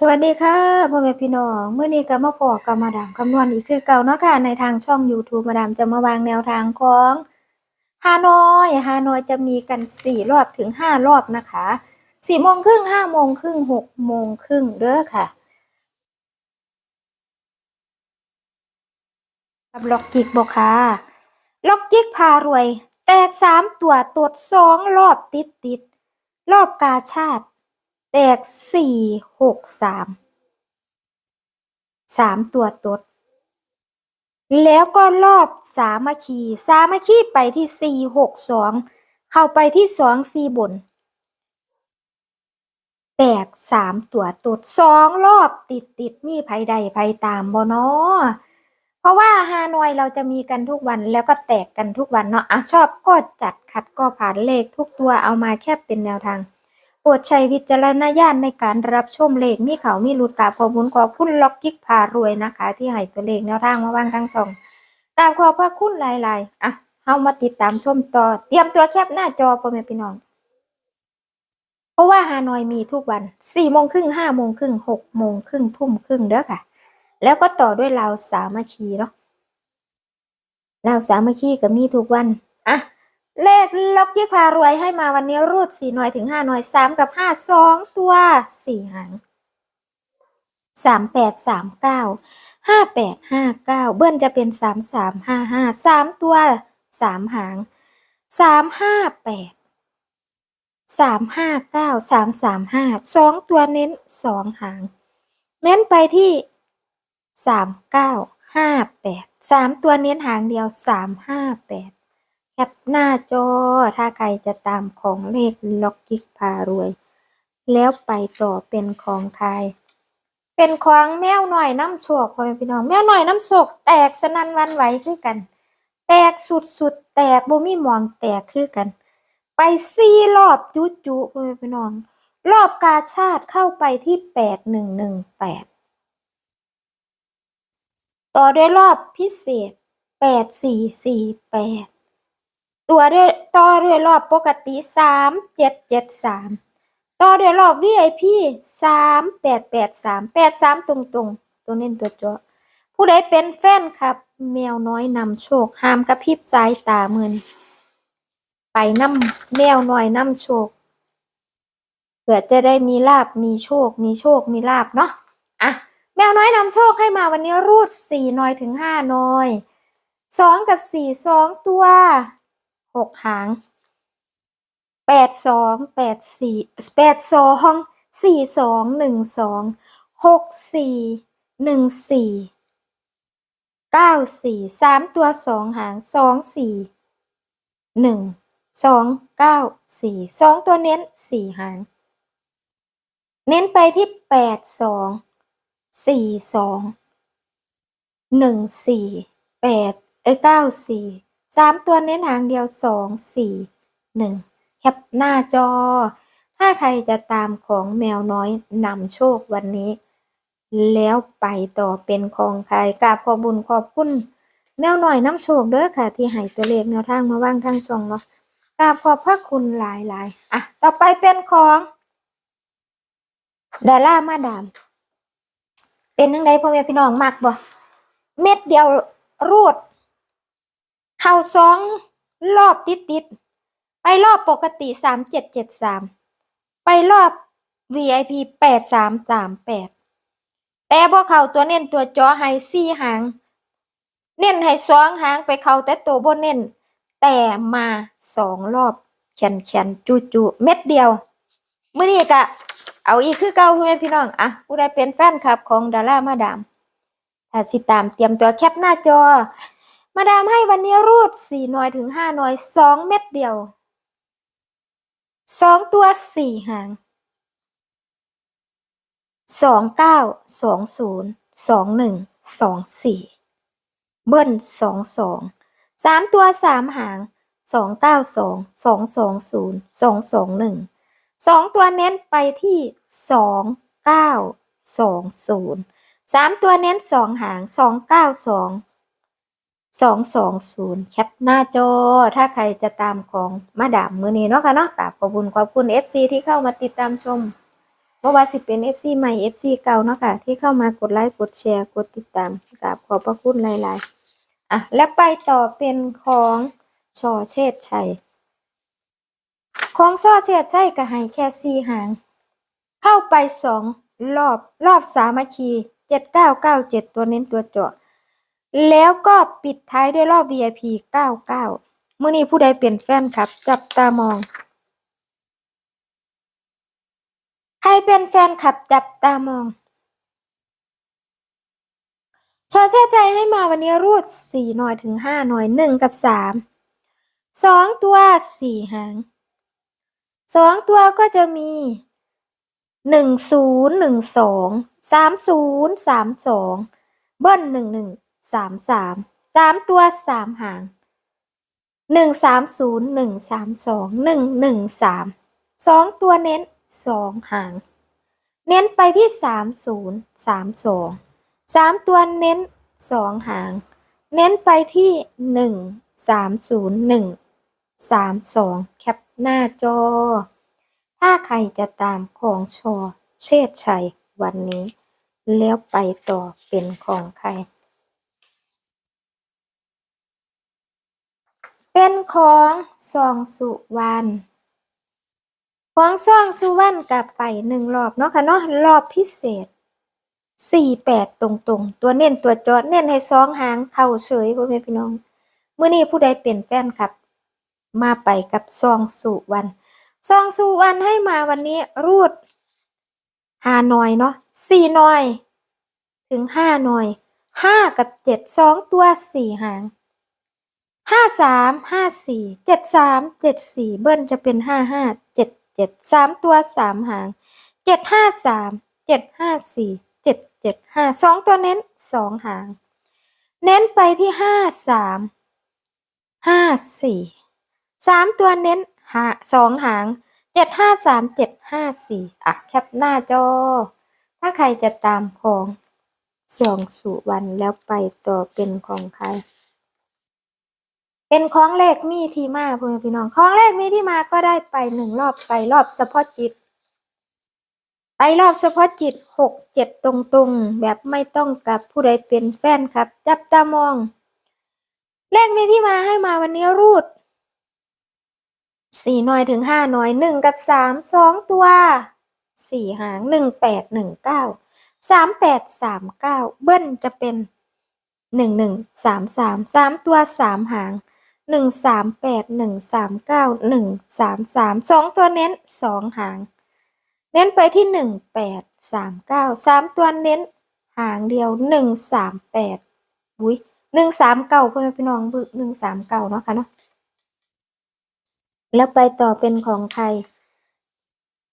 สวัสดีค่ะพ่อแม่พี่น้องเมื่อนี้ก็มาพอกับมาดามคำนวณอีกคือเก่าเนาะค่ะในทางช่อง YouTube มาดามจะมาวางแนวทางของฮานอยฮานอยจะมีกันสี่รอบถึงห้ารอบนะคะสี่โมงครึ่งห้าโมงครึ่งหกโมงครึ่งเด้อค่ะกับล็อกจิกบอกค่ะล็อกจิกพารวย แตกสามตัวตดสองรอบติดติดรอบกาชาติ แตกสี่หกสามสามตัวตด แล้วก็รอบสามัคคี สามัคคีไปที่สี่หกสองเข้าไปที่สองสี่บน แตกสามตัวตดสองรอบติดติดมีภัยใดภัยตามบ่เนาะเพราะว่าฮานอยเราจะมีกันทุกวันแล้วก็แตกกันทุกวันเนาะอะชอบก็จัดขัดก็ผ่านเลขทุกตัวเอามาแค่เป็นแนวทาง ปรดใช้วิจารณญาณในการรับชมเลขมีเขามีหลุดกาบขอบคุณขอบคุณล็อกจิกพารวยนะคะ ที่ให้ตัวเลขแนวทางมาวางทั้งสองกาบขอบพระคุณหลายๆอะเฮามาติดตามชมต่อ เตรียมตัวแคปหน้าจอพ่อแม่พี่น้อง เพราะว่าฮานอยมีทุกวัน4โมงครึ่ง5โมงครึ่ง6โมงครึ่งทุ่มครึ่งเด้อค่ะ แล้วก็ต่อด้วยลาวสามัคคีเนาะลาวสามัคคีก็มีทุกวัน เลขล็อกที่พารวยให้มาวันนี้รูดสี่หน่วยถึงห้าหน่วยสามกับห้าสองตัวสี่หางสามแปดสามเก้าห้าแปดห้าเก้าเบิ้ลจะเป็นสามสามห้าห้าสามตัวสามหางสามห้าแปดสามห้าเก้าสามสามห้าสองตัวเน้นสองหาง เน้นไปที่สามเก้าห้าแปดสามตัวเน้นหางเดียวสามห้าแปด แคปหน้าจอ ถ้าใครจะตามของเลขล็อกกิกพารวย แล้วไปต่อเป็นของใครเป็นของแมวหน่อยน้ำโชคพ่อแม่พี่น้องแมวหน่อยน้ำโชคแตกสนันวันไหวคือกัน แตกสุดๆแตกบ่มีหมองแตกคือกัน ไปสี่รอบจุจุพ่อแม่พี่น้อง รอบกาชาติเข้าไปที่แปดหนึ่งหนึ่งแปดต่อด้วยรอบพิเศษแปดสี่สี่แปด ตัวด้วยต่อด้วยรอบปกติสามเจ็ดเจ็ดสามต่อด้วยรอบ VIP สามแปดแปดสามแปดสามตรงตรงๆตัวเน้นตัวจาะผู้ใดเป็นแฟนครับแมวน้อยนำโชคห้ามกระพริบสายตาเมือนไปน้ำแมวน้อยนำโชคเผื่อจะได้มีลาบมีโชค มีโชคมีลาบเนาะอะแมวน้อยนำโชคให้มาวันนี้รูดสี่น้อยถึงห้าน้อยสองกับสี่สองตัว หกหางแปดสองแปดสี่แปดสองสี่สองหนึ่งสองหกสี่หนึ่งสี่เก้าสี่สามตัวสองหางสองสี่หนึ่งสองเก้าสี่สองตัวเน้นสี่หาง เน้นไปที่แปดสองสี่สองหนึ่งสี่แปดเอ้ยเก้าสี่ สามตัวเน้นหางเดียวสองสี่หนึ่งแคปหน้าจอ ถ้าใครจะตามของแมวน้อยนำโชควันนี้ แล้วไปต่อเป็นของใครกราบขอบุญขอบคุณแมวน้อยน้ำโชคเด้อค่ะ ที่ให้ตัวเลขแนวทางมาว่างทางช่องเนาะกราบขอบพระคุณหลายๆอะ ต่อไปเป็นของดารามาดาม เป็นยังไงพ่อแม่พี่น้องมักบ่เม็ดเดียวรูด เข้าสองรอบติดติดๆไปรอบปกติสามเจ็ดเจ็ดสามไปรอบ VIP แปดสามสามแปดแต่พอเข้าตัวเน้นตัวจอให้สี่หาง เน้นให้สองหางไปเข้าแต่ตัวบนเน้น แต่มาสองรอบแขนแขนจูจูๆเม็ดเดียวมื้อนี้กะเอาอีกคือเก่าพ่อแม่พี่น้องอะผู้ใดเป็นแฟนคลับของดารามาดามถ้าสิตามเตรียมตัวแคปหน้าจอ มาดามให้วันนี้รูดสี่หน่วยถึงห้าหน่วยสองเม็ดเดียวสองตัวสี่หางสองเก้าสองศูนย์สองหนึ่งสองสี่เบิ้ลสองสองสามตัวสามหางสองเก้าสองสองสองศูนย์สองสองหนึ่งสองตัวเน้นไปที่สองเก้าสองศูนย์สามตัวเน้นสองหางสองเก้าสอง สองสองศูนย์แคปหน้าจอ ถ้าใครจะตามของมาดามมือนี้เนาะค่ะเนาะกราบขอบคุณขอบคุณ FC ที่เข้ามาติดตามชมราะว่าสิเป็น FC ใหม่ FC เก่าเนาะค่ะ ที่เข้ามากดไลค์กดแชร์กดติดตามกราบขอบพระคุณหลายๆอะและไปต่อเป็นของชอเชษชัย ของชอเชษชัยก็ให้แค่สี่หาง เข้าไปสองรอบรอบสามัคคีเจ็ดเก้าเก้าเจ็ดตัวเน้นตัวเจาะ แล้วก็ปิดท้ายด้วยรอบ VIP เก้าเก้ามื่อนี้ผู้ใดเป็นแฟนครับ จับตามอง ใครเป็นแฟนคลับจับตามอง ชอเชื่อใจให้มาวันนี้รูดสี่หน่อยถึงห้าหน่อยหนึ่งกับสามสองตัวสี่หางสองตัวก็จะมีหนึ่งศูนย์หนึ่งสองสามศูนย์สามสองเบิ้ลหนึ่งหนึ่ง สามสามสามตัวสามหางหนึ่งสามศูนย์หนึ่งสามสองหนึ่งหนึ่งสามสองตัวเน้นสองหาง เน้นไปที่สามศูนย์สามสองสามตัวเน้นสองหาง เน้นไปที่หนึ่งสามศูนย์หนึ่งสามสองแคปหน้าจอ ถ้าใครจะตามของชอเชษชัยวันนี้ แล้วไปต่อเป็นของใคร เป็นของซองสุวรรณของซองสุวรรณกลับไปหนึ่งรอบเนาะค่ะเนาะรอบพิเศษสี่แปดตรงๆ ตัวเน้นตัวจอดเน้นให้สองหางเข้าเฉยพ่อแม่พี่น้องเมื่อนี้ผู้ใดเป็นแฟนครับ มาไปกับซองสุวรรณซองสุวรรณให้มาวันนี้รูดหาหน่อยเนาะสี่หน่อย ถึงห้าหน่อยห้ากับเจ็ดสองตัวสี่หาง ห้าสามห้าสี่เจ็ดสามเจ็ดสี่เบิ้ลจะเป็นห้าห้าเจ็ดเจ็ดสามตัวสามหางเจ็ดห้าสามเจ็ดห้าสี่เจ็ดเจ็ดห้าสองตัวเน้นสองหาง เน้นไปที่ห้าสามห้าสี่สามตัวเน้นหาสองหางเจ็ดห้าสามเจ็ดห้าสี่อะแคปหน้าจอ ถ้าใครจะตามของสองสุวรรณแล้วไปต่อเป็นของใคร เป็นของเลขมีที่มาพ่อแม่พี่น้องของเลขมีที่มาก็ได้ไปหนึ่งรอบไปรอบเฉพาะจิต ไปรอบเฉพาะจิตหกเจ็ดตรงๆ แบบไม่ต้องกับผู้ใดเป็นแฟนครับ จับตามอง เลขมีที่มาให้มาวันนี้รูดสี่หน่อยถึงห้าหน่อยหนึ่งกับสามสองตัวสี่หางหนึ่งแปดหนึ่งเก้าสามแปดสามเก้าเบิ้ลจะเป็นหนึ่งหนึ่งสามสามสามตัวสามหาง หนึ่งสามแปดหนึ่งสามเก้าหนึ่งสามสามสองตัวเน้นสองหาง เน้นไปที่หนึ่งแปดสามเก้าสามตัวเน้นหางเดียวหนึ่งสามแปดอุ้ยหนึ่งสามเก้าพ่อแม่พี่น้องบึหนึ่งสามเก้าเนาะค่ะเนาะแล้วไปต่อเป็นของใคร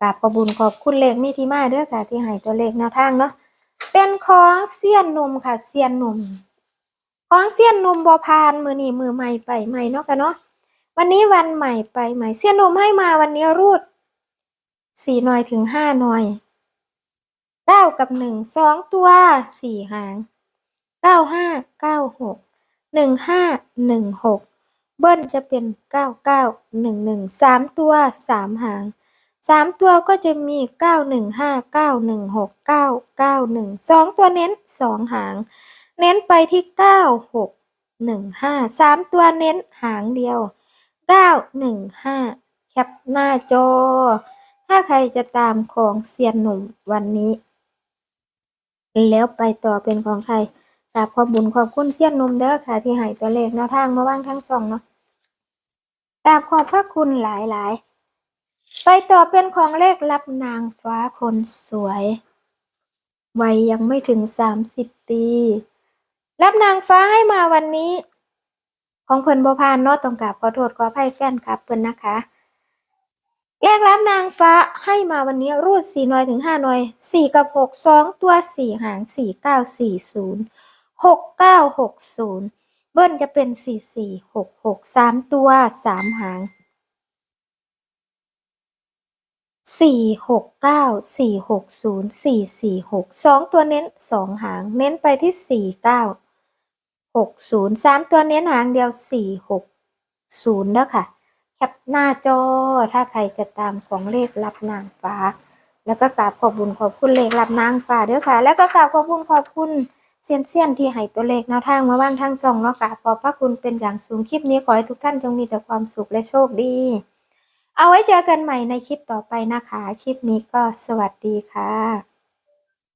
กราบขอบคุญขอบคุณเลขมีที่มาเด้อค่ะ ที่ให้ตัวเลขแนวทางเนาะเป็นของเซียนหนุ่มค่ะเซียนหนุ่ม ของเสี้ยนนุ่มบอพานมือนี่มือใหม่ไปใหม่เนาะกันเนาะวันนี้วันใหม่ไปใหม่เสี้ยนนมให้มาวันนี้รูดสี่หน่อยถึงห้าหน่อยเก้ากับหนึ่งสองตัวสี่หางเก้าห้าเก้าหกหนึ่งห้าหนึ่งหกเบิ้ลจะเป็นเก้าเก้าหนึ่งหนึ่งสามตัวสามหางสามตัวก็จะมีเก้าหนึ่งห้าเก้าหนึ่งหกเก้าเก้าหนึ่งสองตัวเน้นสองหาง เน้นไปที่เก้าหกหนึ่งห้าสามตัวเน้นหางเดียวเก้าหนึ่งห้าแคปหน้าจอ ถ้าใครจะตามของเซียนหนุ่มวันนี้ แล้วไปต่อเป็นของใครกราบขอบบุญขอบคุณเซียนหนุ่มเด้อค่ะ ที่ให้ตัวเลขแนวทางมาว่างทั้งสองเนาะกราบขอบพระคุณหลายๆไปต่อเป็นของเลขรับนางฟ้าคนสวย วัยยังไม่ถึงสามสิบปี รับนางฟ้าให้มาวันนี้ ของเพิ่นบ่พานนาะต้องกราบขอโทษขออภัยแฟนครับเพิ่นนะคะเลขรับนางฟ้าให้มาวันนี้รูดสี่หน่วยถึงห้าหน่วยสี่กับหกสองตัวสี่หางสี่เก้าสี่ศูนย์หกเก้าหกศูนย์เบิ้ลจะเป็นสี่สี่หกหกสามตัวสามหางสี่หกเก้าสี่หกศูนย์สี่สี่หกสองตัวเน้นสองหาง เน้นไปที่สี่เก้า หกศูนย์สามตัวเน้นหางเดียวสี่หกศูนย์เด้อค่ะ แคปหน้าจอ ถ้าใครจะตามของเลขรับนางฟ้า แล้วก็กราบขอบบุญขอบคุณเลขรับนางฟ้าเด้อค่ะ แล้วก็กราบขอบคุณขอบคุณเซียนเซียนที่ให้ตัวเลขแนวทางมาว่างทางช่องเนาะกราบขอบพระคุณเป็นอย่างสูงคลิปนี้ขอให้ทุกท่านจงมีแต่ความสุขและโชคดี เอาไว้เจอกันใหม่ในคลิปต่อไปนะคะ คลิปนี้ก็สวัสดีค่ะ